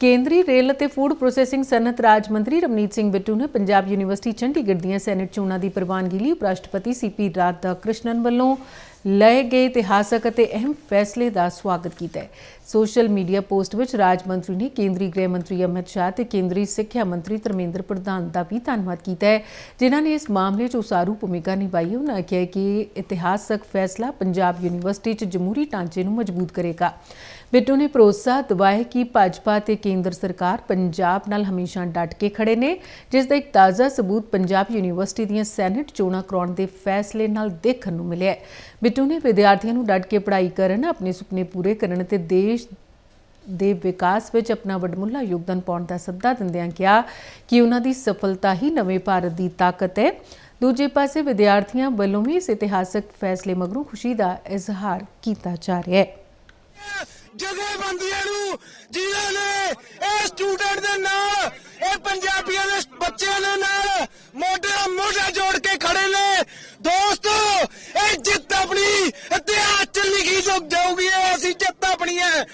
ਕੇਂਦਰੀ ਰੇਲ ਅਤੇ food processing ਸਨਅਤ ਰਾਜ ਮੰਤਰੀ ਰਮਨੀਤ ਸਿੰਘ ਬਿੱਟੂ ਨੇ ਪੰਜਾਬ ਯੂਨੀਵਰਸਿਟੀ ਚੰਡੀਗੜ੍ਹ ਦੀਆਂ ਸੈਨੇਟ ਚੋਣਾਂ ਦੀ ਪ੍ਰਵਾਨਗੀ ਲਈ ਉਪ ਰਾਸ਼ਟਰਪਤੀ ਸੀਪੀ ਰਾਧਾ ਕ੍ਰਿਸ਼ਨਨ ਵੱਲੋਂ ਲਏ ਗਏ ਇਤਿਹਾਸਕ ਅਤੇ ਅਹਿਮ ਫੈਸਲੇ ਦਾ ਸਵਾਗਤ ਕੀਤਾ ਹੈ। ਸੋਸ਼ਲ ਮੀਡੀਆ ਪੋਸਟ ਵਿੱਚ ਰਾਜ ਮੰਤਰੀ ਨੇ ਕੇਂਦਰੀ ਗ੍ਰਹਿ ਮੰਤਰੀ ਅਮਿਤ ਸ਼ਾਹ ਤੇ ਕੇਂਦਰੀ ਸਿੱਖਿਆ ਮੰਤਰੀ ਧਰਮੇਂਦਰ ਪ੍ਰਧਾਨ ਦਾ ਵੀ ਧੰਨਵਾਦ ਕੀਤਾ ਹੈ, ਜਿਨ੍ਹਾਂ ਨੇ ਇਸ ਮਾਮਲੇ 'ਚ ਉਸਾਰੂ ਭੂਮਿਕਾ ਨਿਭਾਈ। ਹੈ ਉਹਨਾਂ ਕਿਹਾ ਕਿ ਇਤਿਹਾਸਕ ਫੈਸਲਾ ਪੰਜਾਬ ਯੂਨੀਵਰਸਿਟੀ 'ਚ ਜਮਹੂਰੀ ਢਾਂਚੇ ਨੂੰ ਮਜ਼ਬੂਤ ਕਰੇਗਾ। ਬਿੱਟੂ ਨੇ ਭਰੋਸਾ ਦਿਵਾਇਆ ਕਿ ਭਾਜਪਾ ਤੇ ਕੇਂਦਰ ਸਰਕਾਰ ਪੰਜਾਬ ਨਾਲ ਹਮੇਸ਼ਾ ਡਟ ਕੇ ਖੜੇ ਨੇ, ਜਿਸ ਦਾ ਇੱਕ ਤਾਜ਼ਾ ਸਬੂਤ ਪੰਜਾਬ ਯੂਨੀਵਰਸਿਟੀ ਦੀਆਂ ਸੈਨੇਟ ਚੋਣਾਂ ਕਰਾਉਣ ਦੇ ਫੈਸਲੇ ਨਾਲ ਦੇਖਣ ਨੂੰ ਮਿਲਿਆ ਹੈ। ਬਿੱਟੂ ਨੇ ਵਿਦਿਆਰਥੀਆਂ ਨੂੰ ਡਟ ਕੇ ਪੜ੍ਹਾਈ ਕਰਨ, ਆਪਣੇ ਸੁਪਨੇ ਪੂਰੇ ਕਰਨ ਤੇ ਦੇਸ਼ ਦੇ ਵਿਕਾਸ ਵਿੱਚ ਆਪਣਾ ਵੱਡਮੁੱਲਾ ਯੋਗਦਾਨ ਪਾਉਣ ਦਾ ਸੱਦਾ ਦਿੰਦਿਆਂ ਕਿਹਾ ਕਿ ਉਹਨਾਂ ਦੀ ਸਫਲਤਾ ਹੀ ਨਵੇਂ ਭਾਰਤ ਦੀ ਤਾਕਤ ਹੈ। ਦੂਜੇ ਪਾਸੇ ਵਿਦਿਆਰਥੀਆਂ ਵੱਲੋਂ ਵੀ ਇਸ ਇਤਿਹਾਸਕ ਫੈਸਲੇ ਮਗਰੋਂ ਖੁਸ਼ੀ ਦਾ ਇਜ਼ਹਾਰ ਕੀਤਾ ਜਾ ਰਿਹਾ ਹੈ। ਜਥੇਬੰਦੀਆਂ ਨੂੰ, ਜਿਨ੍ਹਾਂ ਨੇ ਇਹ ਸਟੂਡੈਂਟ ਦੇ ਨਾਲ, ਇਹ ਪੰਜਾਬੀਆਂ ਦੇ ਬੱਚਿਆਂ ਦੇ ਨਾਲ ਮੋਢੇ ਮੋਢਾ ਜੋੜ ਕੇ ਖੜੇ ਨੇ। ਦੋਸਤੋ ਇਤਿਹਾਸ ਚ ਲਿਖੀ ਗਈ ਜਾਊਗੀ ਇਹ ਅਸੀਂ ਜਿੱਤ ਆਪਣੀ ਹੈ।